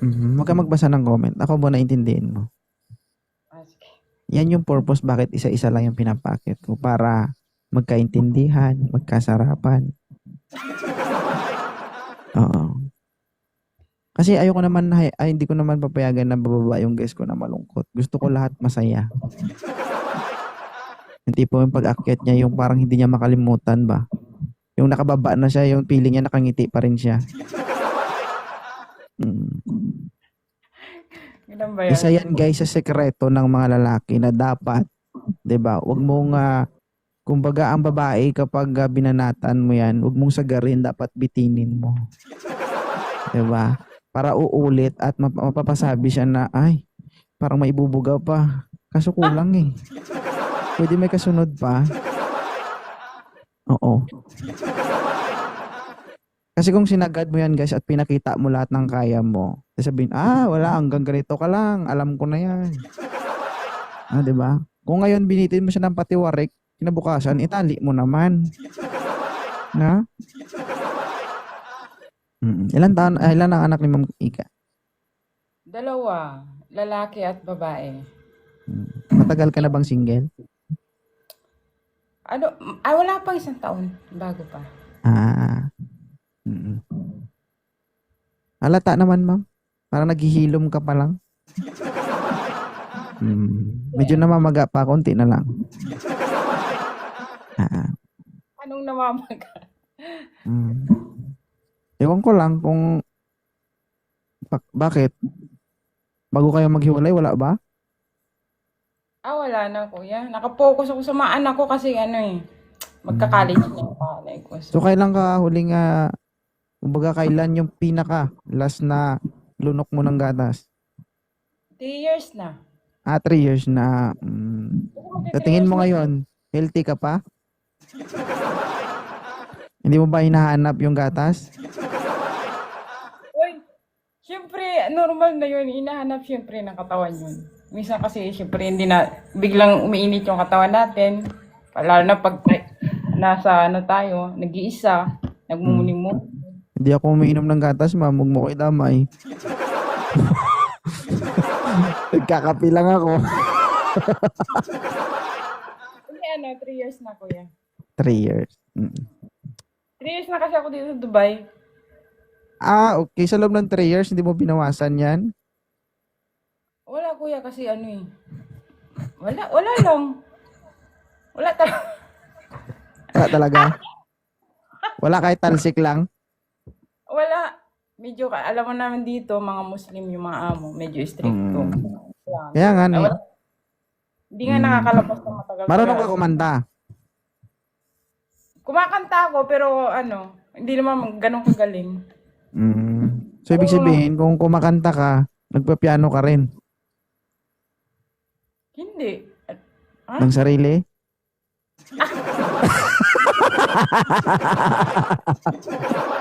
Mhm, Huwag ka magbasa ng comment. Ako muna intindihin mo. Ah, sige. Yan yung purpose bakit isa-isa lang yung pinapakit ko para magkaintindihan, magkasarapan. Oo. Kasi ayoko naman, ay, ay, hindi ko naman papayagan na bababa yung guest ko na malungkot. Gusto ko lahat masaya. Yung tipo yung pag-akyat niya, yung parang hindi niya makalimutan ba? Yung nakababa na siya, yung feeling niya nakangiti pa rin siya. Mm. Ganun ba yun? Isa yan guys sa sekreto ng mga lalaki na dapat, 'di ba? Wag mong ah, kumbaga ang babae kapag ah, binanatan mo yan, wag mong sagarin, dapat bitinin mo. 'Di ba? Para uulit at map- mapapasabi siya na ay, parang may ibubugaw pa. Kaso kulang eh. Pwede may kasunod pa. Oo. Kasi kung sinagad mo yan guys at pinakita mo lahat ng kaya mo, sabihin, ah, wala, hanggang ganito ka lang, alam ko na yan. Ah, di ba? Kung ngayon binitin mo siya ng patiwarik, kinabukasan, itali mo naman. Na? Mm. Ilan taon, ah, ilan ang anak ni Ma'am Ika? Dalawa. Lalaki at babae. Mm. Matagal ka na bang single? Ano? Ah, wala pang isang taon. Bago pa. Ah. Halata naman, ma'am. Parang naghihilom ka pa lang. Mm. Medyo namamaga pa, konti na lang. Ah. Anong namamaga? Mm. Ewan ko lang kung bak- bakit bago kayo maghiwalay wala ba? Ah, wala na, kuya. Nakapokus ako sa mga anak ko kasi ano eh. Magka-college na yung panganay ko. So kailan ka huling uh, kumbaga kailan yung pinaka last na lunok mo ng gatas? Three years na. Ah, three years na. Mm. Sa tingin mo ngayon, healthy ka pa? Hindi mo ba hinahanap yung gatas? Uy, syempre, normal na yun. Inahanap syempre ng katawan yun. Minsan kasi, syempre, hindi na, biglang umiinit yung katawan natin. Lalo na pag nasa ano tayo, nag-iisa, nagmumuning mo. Hindi ako umiinom ng gatas, ma'am. Huwag mo ko idamay. Nagkakapi lang ako. Hindi ano, three years na kuya. Three years. Mm. Three years na kasi ako dito sa Dubai. Ah, okay. Sa loob ng 3 years, hindi mo binawasan yan? Wala kuya kasi ano eh. Wala, wala lang. Wala talaga. Wala talaga? Wala kahit talsik lang? Wala. Medyo, alam mo naman dito, mga Muslim yung mga amo. Medyo stricto. Mm. Kaya nga, Ah, wala. Hindi nga nakakalabas ng matagal. Marunong ka kumanta. Kumakanta ako, pero ano, hindi naman ganun kagaling. Mm. So, ibig sabihin, kung kumakanta ka, nagpapiano ka rin Hindi. Ha? ng sarili?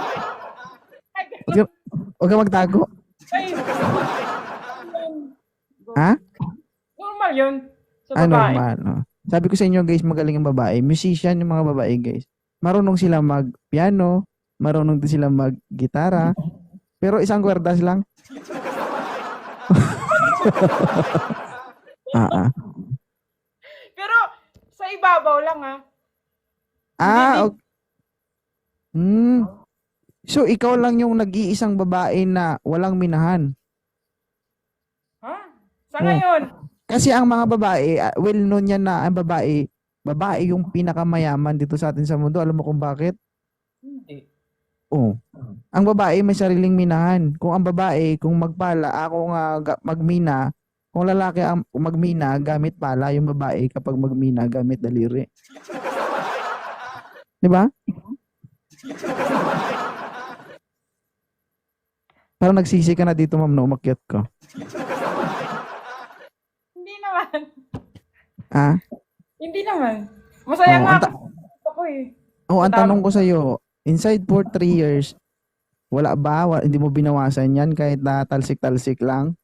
Huwag ka, huwag ka magtago. Ay, Ha? normal yun. Sa Ah, babae. normal. no? Sabi ko sa inyo, guys, magaling ang babae. Musician yung mga babae, guys. Marunong sila mag-piano, marunong din sila mag-gitara, pero isang kwerdas lang. ah, ah. Pero, sa ibabaw lang ha. Ah, okay. Hmm. So, ikaw lang yung nag-iisang babae na walang minahan. Ha? Sa Oh. ngayon. Kasi ang mga babae, ah, well known yan na ang babae, babae yung pinakamayaman dito sa atin sa mundo. Alam mo kung bakit? Hindi. Oh. Ang babae may sariling minahan. Kung ang babae, kung magpala, ako nga ga- magmina, kung lalaki ang magmina, gamit pala yung babae kapag magmina, gamit daliri. 'Di ba? Parang nagsisi ka na dito, ma'am, na umakyat ka. Hindi naman. Ah? Hindi naman. Masaya Oh, nga ta- ako. ako eh. Oh, ang tanong ko sa iyo, inside for three years, wala ba? Wa- hindi mo binawasan yan kahit na talsik-talsik lang?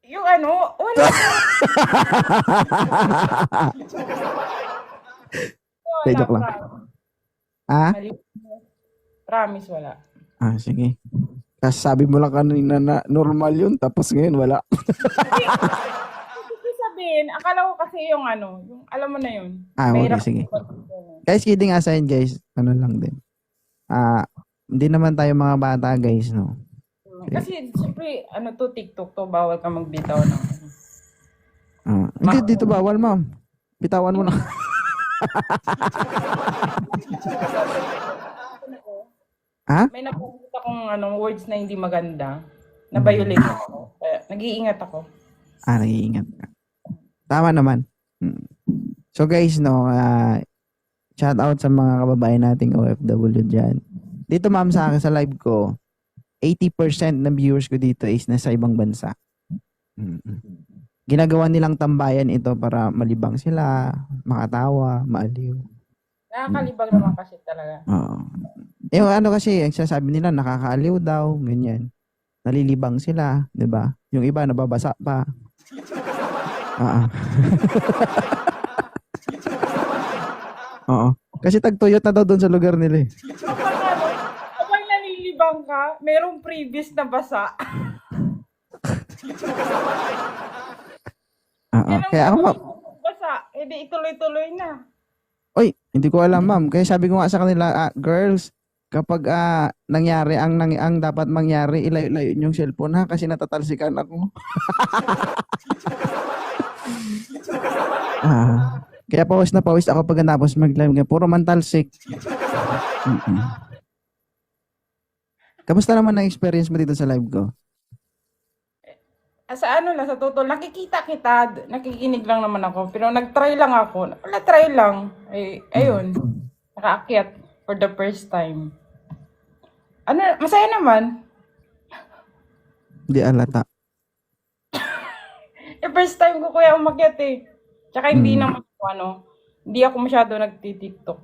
Yung ano, wala. Hindi, joke lang. promise. ah? Mali. Promise, wala. Ah, sige. Kasi sabi mo lang kanina na normal yun, tapos ngayon wala. Ibig sabihin, akala ko kasi yung ano, yung alam mo na yun. Ah, okay, sige. Guys, kidding aside guys, ano lang din. Ah, hindi naman tayo mga bata guys, no? Kasi siyempre, ano to, TikTok to, bawal ka magbitaw ng ano. Ah, hindi, dito bawal, ma'am. Bitawan mo na. ha? May napakita akong ano, words na hindi maganda. Na-violate ako. Kaya nag-iingat ako. Ah, nag-iingat ka. Tama naman. Mm. So guys, no, ah, shout out sa mga kababayan nating OFW dyan. Dito ma'am sa akin sa live ko, 80% ng viewers ko dito is nasa ibang bansa. Mm. Ginagawa nilang tambayan ito para malibang sila, makatawa, maaliw. Nakakalibang naman kasi talaga. Oo. Yung ano kasi, ang sasabi nila, nakakaaliw daw, ganyan. Nalilibang sila, di ba? Yung iba, nababasa pa. Oo. Oo. Kasi tagtuyot na daw doon sa lugar nila eh. Kapag nalilibang ka, merong previous na basa. Oo. Ang Kaya ako, ma- gagawin mo, basa. Eh di ituloy-tuloy na. Oy, hindi ko alam ma'am. Kaya sabi ko nga sa kanila, ah, girls, kapag ah, nangyari ang, nang, ang dapat mangyari, ilayo-layo yung cellphone ha kasi natatalsikan ako. ah, kaya pawis na pawis ako pag natapos mag-live. Puro man talsik. Mm-mm. Kamusta naman ang experience mo dito sa live ko? Sa ano lang, sa totoo, nakikita kita, nakikinig lang naman ako, pero nag-try lang ako. Wala, try lang. Ay, ayun, nakaakyat for the first time. Ano, masaya naman. Hindi alata. Eh, first time ko kuya umakyat eh. Tsaka hindi Mm. naman ano, hindi ako masyado nagti-tiktok.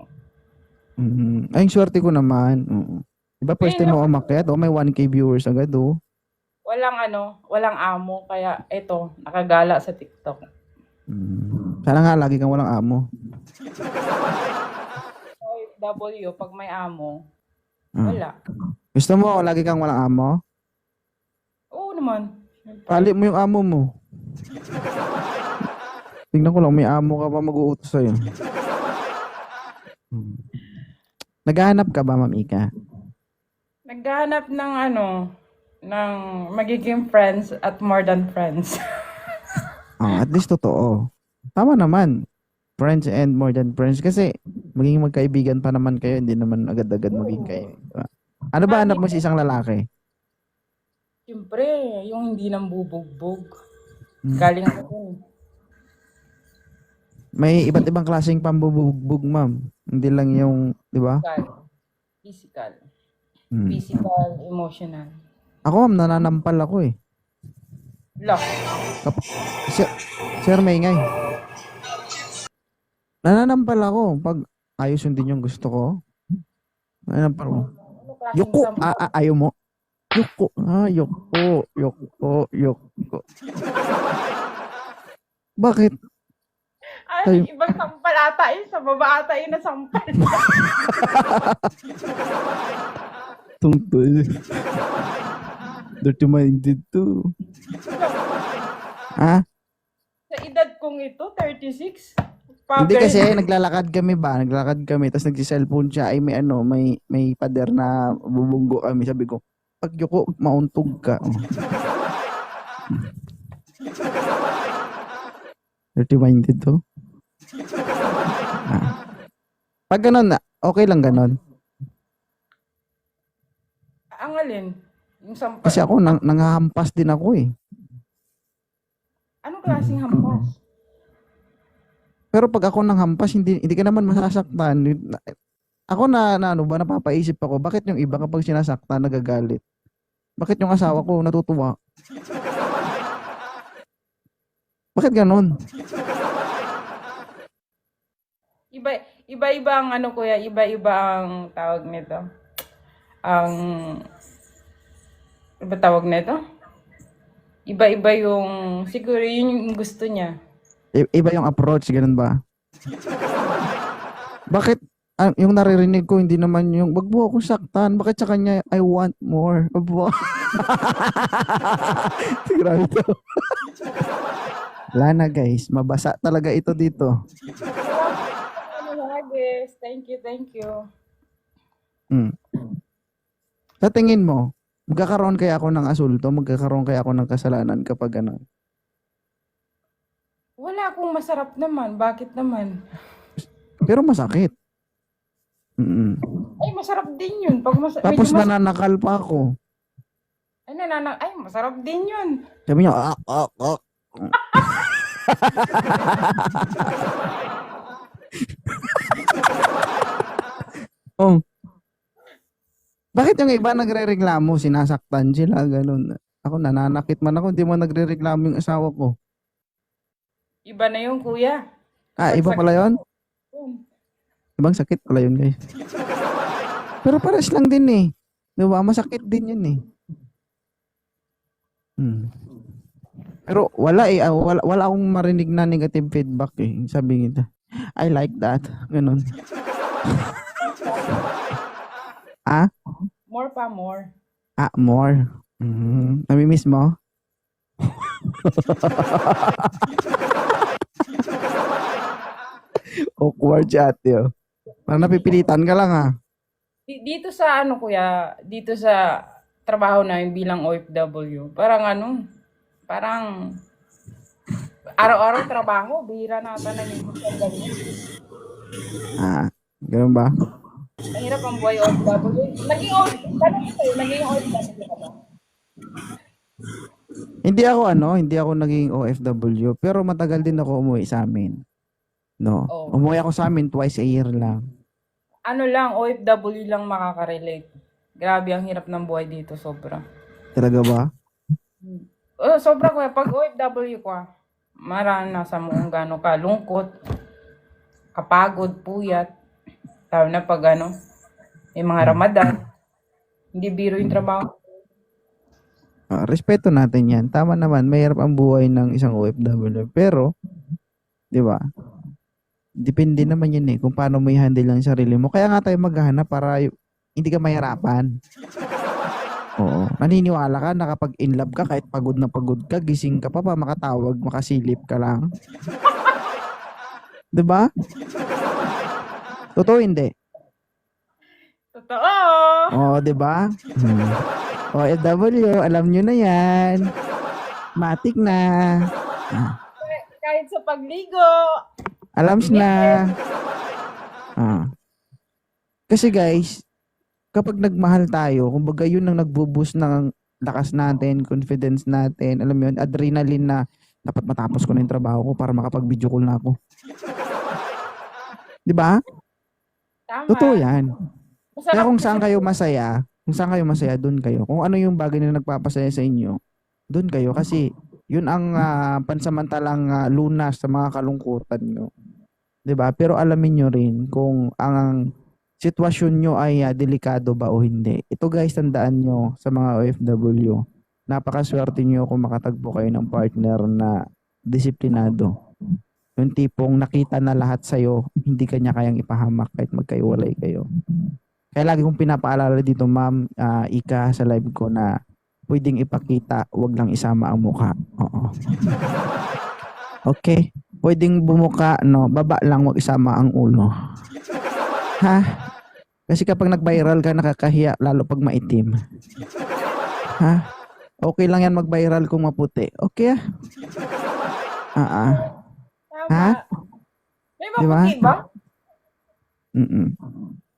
Mm, ay, swerte ko naman. Oo. Diba first time mo umakyat? Oh, may 1k viewers agad oh. Walang ano, walang amo, kaya eto, nakagala sa TikTok. Mm. Sana nga lagi kang walang amo. W, pag may amo, Ah. wala. Gusto mo lagi kang walang amo? Oo naman. Siyempre. Pali mo yung amo mo. Tingnan ko lang, may amo ka pa mag-uutos sa'yo. Hmm. Naghahanap ka ba, Ma'am Ika? Naghahanap ng ano, ng magiging friends at more than friends. Oh, at least totoo. Tama naman. Friends and more than friends. Kasi maging magkaibigan pa naman kayo, hindi naman agad-agad maging kayo. Diba? Ano ba hanap mo sa isang lalaki? Siyempre, yung hindi nang bubugbog. Hmm. Galing ako. May iba't ibang klaseng pambubugbog, ma'am. Hindi lang yung, di ba? Physical. Physical. Hmm. Physical, emotional. Ako, ma'am, nananampal ako eh. Lock. Kap- Sir, Sir Maingay. Nananampal ako pag ayos yung din yung gusto ko. Nananampal ako. Sample? ah, ah, ayaw mo? Yoko, ah, yoko, yoko, yoko. Bakit? Ay, ibang sampal ata yun. Sa baba ata yun na sampal. Tungtol. Dirty minded to. Ha? Sa edad kong ito, 36. Hindi Paper. kasi naglalakad kami ba? Naglalakad kami tapos nagsi-cellphone siya ay may ano, may may pader na bubunggo kami. Sabi ko, pag yuko, mauntog ka. Oh. Dirty minded to. Ah. Pag ganun na, okay lang ganun. Ang alin? Yung sampal. Kasi ako, nang, nangahampas din ako eh. Anong klaseng hampas? Pero pag ako nang hampas, hindi, hindi ka naman masasaktan. Ako na, na ano ba, napapaisip ako, bakit yung iba kapag sinasaktan, nagagalit? Bakit yung asawa ko natutuwa? Bakit ganon? Iba, iba-iba ang ano kuya, iba-iba ang tawag nito. Ang, iba tawag nito? Iba-iba yung, siguro yun yung gusto niya. Iba yung approach, ganun ba? Bakit, ah, yung naririnig ko, hindi naman yung, wag mo akong saktan. Bakit sa kanya, I want more. Wag mo. Grabe to. Wala na guys, mabasa talaga ito dito. Guys? Thank you, thank you. Mm. Sa tingin mo, magkakaroon kaya ako ng asulto? Magkakaroon kaya ako ng kasalanan kapag ano? Wala akong masarap naman. Bakit naman? Pero masakit. Mm-mm. Ay, masarap din yun. Pag mas- Tapos mas- nananakal pa ako. ay, nanana- ay, masarap din yun. Sabi niya, ah, ah, ah. oh. Bakit yung iba nagre-reklamo, sinasaktan sila, ganun. Ako, nananakit man ako, hindi mo nagre-reklamo yung asawa ko. Iba na yung kuya. Ah, iba pala Yun. Ibang sakit pala yun, guys. Pero pares lang din eh. Di ba? Masakit din yun eh. Hmm. Pero wala eh. ah, Wala, wala akong marinig na negative feedback eh. Sabi nito, I like that. Ganun. ah? More pa, more. Ah, more. Mm, namimiss mo? Awkward si ate oh. Parang napipilitan ka lang ah. Di- Dito sa ano kuya, dito sa trabaho namin bilang OFW, parang ano, parang araw-araw trabaho, bihira na ata naging ganyan. Ah, ganun ba? Mahirap ang buhay OFW. Naging OFW, naging OFW ka ba? Hindi ako ano, hindi ako naging OFW, pero matagal din ako umuwi sa amin. No. Oh. Umuwi ako sa amin twice a year lang. Ano lang, OFW lang makaka-relate. Grabe ang hirap ng buhay dito, sobra. Talaga ba? Oh, sobra kuya, pag OFW ka, maranasan mo kung gaano ka lungkot, kapagod, puyat. Tawag na pag ano, may mga Ramadan. Hindi biro yung trabaho. Ah, respeto natin 'yan. Tama naman, mahirap ang buhay ng isang OFW, pero 'di ba? Depende naman 'yan eh kung paano mo i-handle ang sarili mo. Kaya nga tayo maghahanap para hindi ka mahirapan. Oo. Naniniwala ka na kapag in love ka, kahit pagod na pagod ka, gising ka pa pa makatawag, makasilip ka lang. 'Di ba? Totoo hindi? Totoo! Oo, 'di ba? Hmm. OFW, alam nyo na 'yan. Matik na. Ah. Kahit sa pagligo. Alams na. Ah. Kasi guys, kapag nagmahal tayo, kumbaga yun ang nagbo-boost ng lakas natin, confidence natin, alam mo yun, adrenaline na dapat matapos ko na yung trabaho ko para makapag-video call na ako. 'Di ba? Tama. Totoo 'yan. Masarap Kaya kung saan kayo masaya, kung saan kayo masaya, doon kayo. Kung ano yung bagay na nagpapasaya sa inyo, doon kayo. Kasi yun ang ah, pansamantalang ah, lunas sa mga kalungkutan nyo. ba? Pero alamin nyo rin kung ang sitwasyon nyo ay ah, delikado ba o hindi. Ito guys, tandaan nyo sa mga OFW. Napakaswerte nyo kung makatagpo kayo ng partner na disiplinado. Yung tipong nakita na lahat sa'yo, hindi kanya kayang ipahamak kahit magkaiwalay kayo. Kaya lagi kong pinapaalala dito, ma'am, ah, Ika, sa live ko na pwedeng ipakita, wag lang isama ang muka. Oo. Okay? Pwedeng bumuka, no? Baba lang, wag isama ang ulo. Ha? Kasi kapag nag-viral ka, nakakahiya, lalo pag maitim. Ha? Okay lang yan mag-viral kung maputi. Okay ah? Ah, ah. Tama. Ha? May maputi ba? Mm-mm.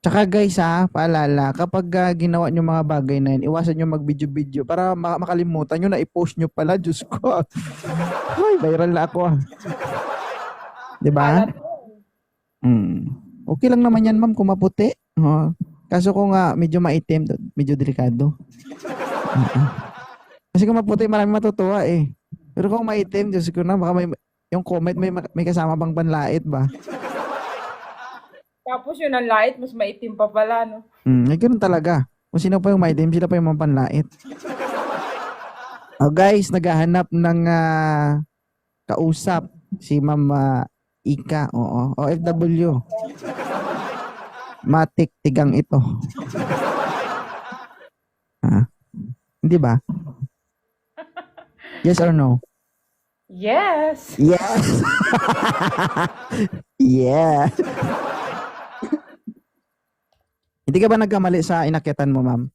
Tsaka guys ha, paalala, kapag ah, ginawa nyo mga bagay na yun, iwasan nyo mag-video-video para ma- makalimutan nyo na i-post nyo pala. Diyos ko. Ay, viral na ako ah. Di ba? Kalat mo. Mm. Okay lang naman yan ma'am kung maputi. Oo. Kaso kung nga medyo maitim, medyo delikado. Kasi kung maputi, marami matutuwa eh. Pero kung maitim, Diyos ko na, baka may, yung comment may, may kasama pang panlait ba? Tapos yun ang light, mas maitim pa pala, no? Hmm, eh, ganun talaga. Kung sino pa yung maitim, sila pa yung mga panlait. Oh, guys, naghahanap ng ah, kausap si Ma'am ah, Ika, oo, OFW. matiktigang ito. ha? Hindi ba? Yes or no? Yes. Yes. yeah. Hindi ka ba nagkamali sa inakyatan mo, ma'am?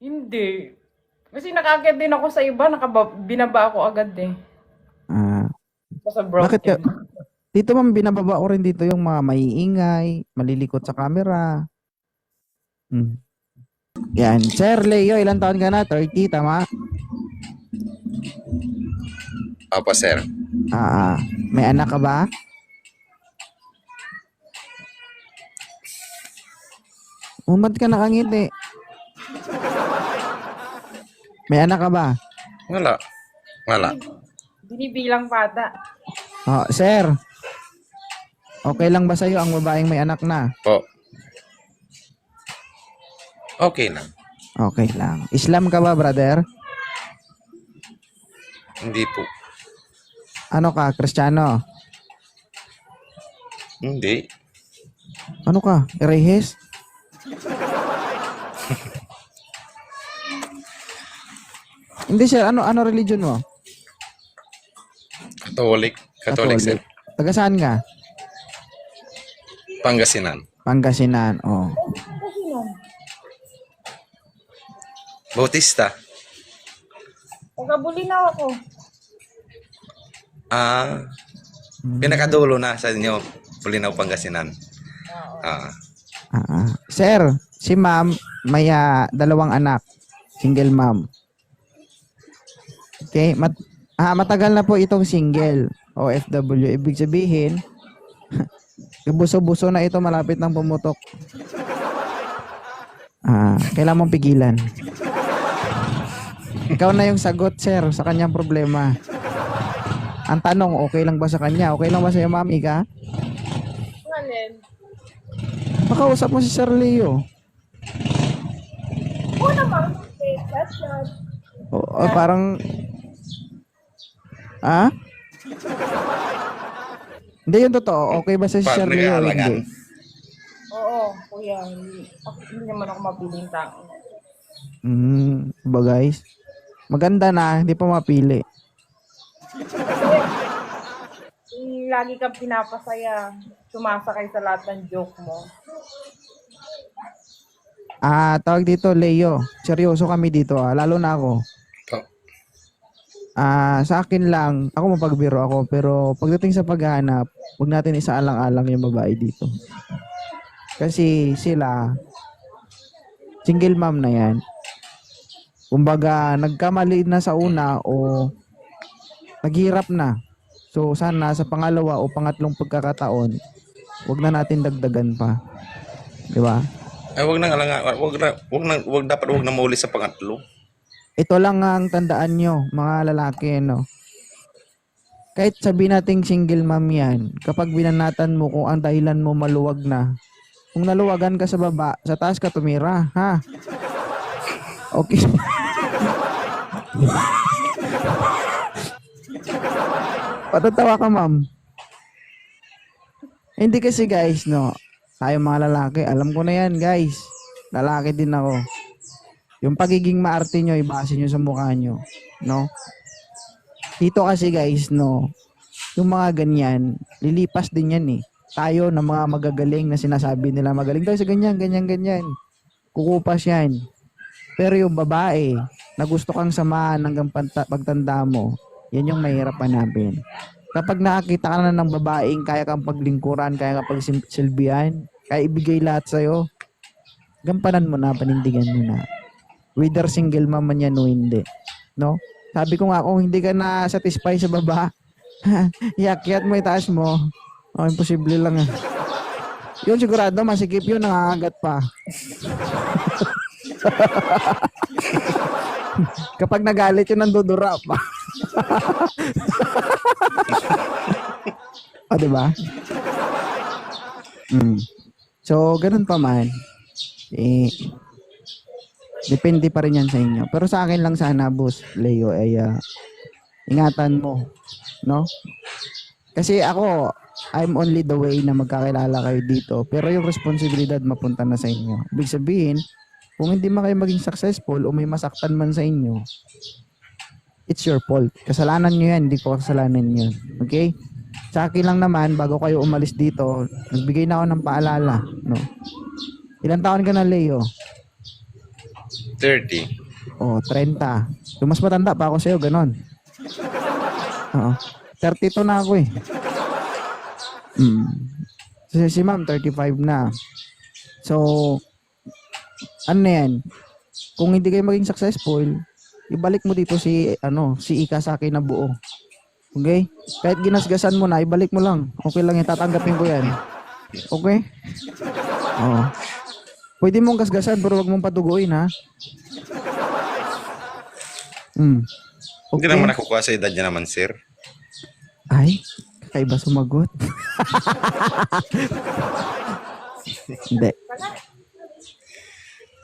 Hindi. Kasi nakakit din ako sa iba, nakaba, binaba ako agad eh. Ah, broken. Bakit ka- dito ma'am, binababa ko rin dito yung mga maiingay, malilikot sa camera. Hmm. Yan. Sir Leo, ilang taon ka na? 30, tama? Opo, sir. Ah, ah. may anak ka ba? Oh, ba't ka nakangiti? May anak ka ba? Wala. Wala. Binibilang bata. Oh, sir. Okay lang ba sa'yo ang babaeng may anak na? Po. Okay lang. Okay lang. Islam ka ba, brother? Hindi po. Ano ka, Kristiyano? Hindi. Ano ka, Reyes? Hindi sir, ano ano religion mo? Catholic. Catholic, sir. Taga saan ka? Pangasinan. Pangasinan. Oh. Bautista. Pagkabuli na ako. Ah, pinakadulo na sa inyo. Bulinaw, Pangasinan. Ah, Ah. Sir, si ma'am may ah, dalawang anak. Single mom. Okay, mat ah, matagal na po itong single. OFW. Ibig sabihin, buso-buso na ito malapit ng pumutok. Ah, kailangan mong pigilan. Ikaw na yung sagot, sir, sa kanyang problema. Ang tanong, okay lang ba sa kanya? Okay lang ba sa iyo, ma'am, ika? Makausap mo si Sir Leo. Oo naman. Okay, that's not. O, o, parang... Ah? Hindi yung totoo. Okay ba sa si Sir Leo? nag-aalangan. Hindi. Oo, kuya. Hindi, ako, hindi naman ako mapiling tao. Hmm, ba guys? Maganda na, hindi pa mapili. Yung lagi kang pinapasaya, sumasakay sa lahat ng joke mo. Ah, tawag dito, Leo. Seryoso kami dito ah. Lalo na ako. po. Ah, sa akin lang, ako mapagbiro ako, pero pagdating sa paghahanap, huwag natin isaalang-alang yung babae dito. Kasi sila, single mom na yan. Kumbaga, nagkamali na sa una o naghirap na. So, sana sa pangalawa o pangatlong pagkakataon, huwag na natin dagdagan pa. Di ba? Ay, wag na nga lang. Wag na, wag na, wag dapat wag na mauli sa pangatlo. ito lang ang tandaan nyo, mga lalaki, no? Kahit sabi nating single mom yan, kapag binanatan mo kung ang dahilan mo maluwag na, kung naluwagan ka sa baba, sa taas ka tumira, ha? Okay. Patatawa ka, ma'am. Hindi kasi guys, no? Tayo mga lalaki, alam ko na yan, guys. Lalaki din ako. Yung pagiging maarte nyo, ibase nyo sa mukha nyo. No? Dito kasi guys, no, yung mga ganyan, lilipas din yan eh. Tayo na mga magagaling na sinasabi nila, magaling tayo sa ganyan, ganyan, ganyan. Kukupas yan. Pero yung babae, na gusto kang samahan hanggang pagtanda mo, yan yung mahirap hanapin. Kapag nakakita ka na ng babaeng kaya kang paglingkuran, kaya kang pagsilbihan, kaya ibigay lahat sa'yo, gampanan mo na, panindigan mo na whether single mom man yan o hindi. No? Sabi ko nga, kung hindi ka na satisfy sa baba, iakyat mo, itaas mo. Oh, imposible lang. ah. Yun sigurado, masikip yun, nangangagat pa. Kapag nagalit yun, nandudura pa. o, diba? Mm. So, ganun pa man. Eh, Depende pa rin yan sa inyo. Pero sa akin lang sana, boss, Leo, ay ah, ingatan mo. No? Kasi ako, I'm only the way na magkakilala kayo dito. Pero yung responsibilidad mapunta na sa inyo. Ibig sabihin, kung hindi man kayo maging successful o may masaktan man sa inyo, it's your fault. Kasalanan nyo yan, hindi ko kasalanan yun. Okay? Sa akin lang naman, bago kayo umalis dito, nagbigay na ako ng paalala. No? Ilan taon ka na, Leo? 30. Oh, 30. So, mas matanda pa ako sa'yo, ganon. Oo. 32 na ako eh. Mm. Si, si ma'am, 35 na. So, ano yan? Kung hindi kayo maging successful, ibalik mo dito si, ano, si Ika sa akin na buo. Okay? Kahit ginasgasan mo na, ibalik mo lang. Okay lang yan, tatanggapin ko yan. Okay? Oo. Pwede mong gasgasan, pero wag mong patuguin, ha? Hmm. Hindi naman nakukuha sa edad niya naman, sir. Ay, kakaiba sumagot. Hindi.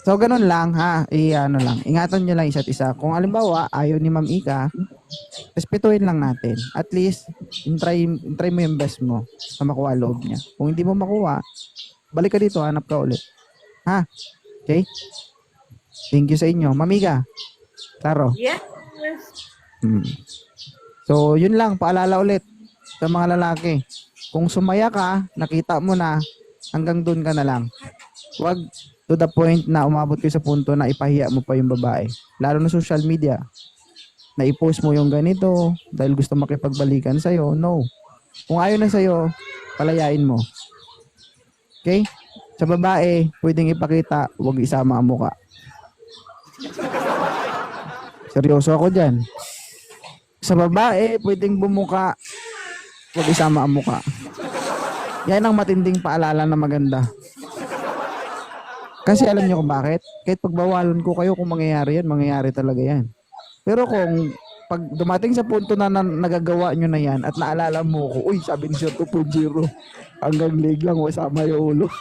So, ganun lang ha. I, ano lang. Ingatan nyo lang isa't isa. Kung alimbawa, ayaw ni Ma'am Ika, respetuhin lang natin. At least, try, try mo yung best mo na makuha loob niya. Kung hindi mo makuha, balik ka dito, hanap ka ulit. Ha? Okay? Thank you sa inyo. Mamiga. Taro. Yes. Mm. So, yun lang, paalala ulit sa mga lalaki. Kung sumaya ka, nakita mo na, hanggang doon ka na lang. Huwag to the point na umabot kayo sa punto na ipahiya mo pa yung babae. Lalo na social media. Na i-post mo yung ganito dahil gusto makipagbalikan sa'yo. No. Kung ayaw na sa'yo, palayain mo. Okay? Sa babae, pwedeng ipakita, huwag isama ang muka. Seryoso ako dyan. Sa babae, pwedeng bumuka, huwag isama ang muka. Yan ang matinding paalala na maganda. Kasi alam niyo kung bakit? Kahit pagbawalan ko kayo kung mangyayari yan, mangyayari talaga yan. Pero kung pag dumating sa punto na, na nagagawa nyo na yan at naalala mo ko, uy, sabi ni Sir 2.0, hanggang leg lang, wasama yung ulo.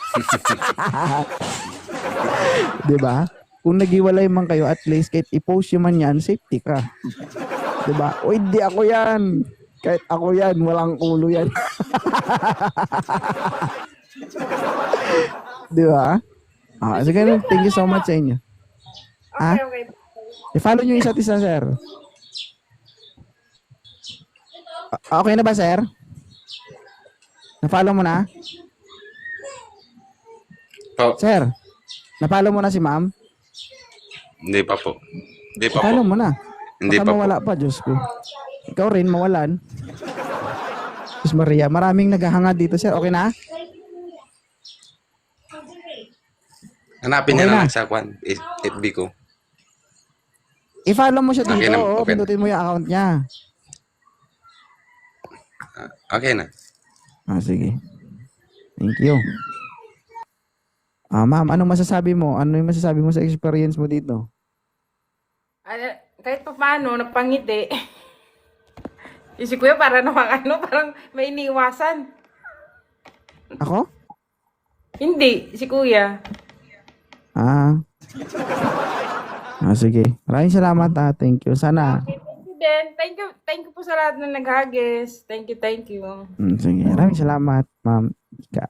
Di ba? Kung nagiwalay man kayo, at least kahit i-post nyo man yan, safety ka. Di ba? O hindi ako yan. Kahit ako yan, walang ulo yan. Di ba? Ah, sige, thank you so much sa inyo. Ha? Okay, okay. I-follow nyo yung isa't isa, sir. Ah, Okay na ba, sir? Na-follow mo na? Po, Sir, na-follow mo na si ma'am? hindi pa po. Hindi pa po. Follow mo na. Hindi Baka pa po. mawala pa, Diyos ko. Ikaw rin, mawalan. Diyos Maria, maraming naghahanga dito, sir. Okay na? Hanapin niya Okay na. lang sa kwan, F- FB ko. I-follow mo siya dito. Okay na, oo, okay pindutin mo yung account niya. Ah, Okay na. Ah, sige. Thank you. Ah, ma'am, anong masasabi mo? Ano yung masasabi mo sa experience mo dito? Ano, kahit pa paano, napangiti. Yung si Kuya para namang ano, parang may iniwasan. Ako? Hindi, si Kuya. Ah. Ah, sige. Maraming salamat ah. Thank you. Sana. Okay, thank you din. Thank you, thank you po sa lahat na naghagis. Thank you, thank you. Mm, sige. Maraming salamat, ma'am. Ika.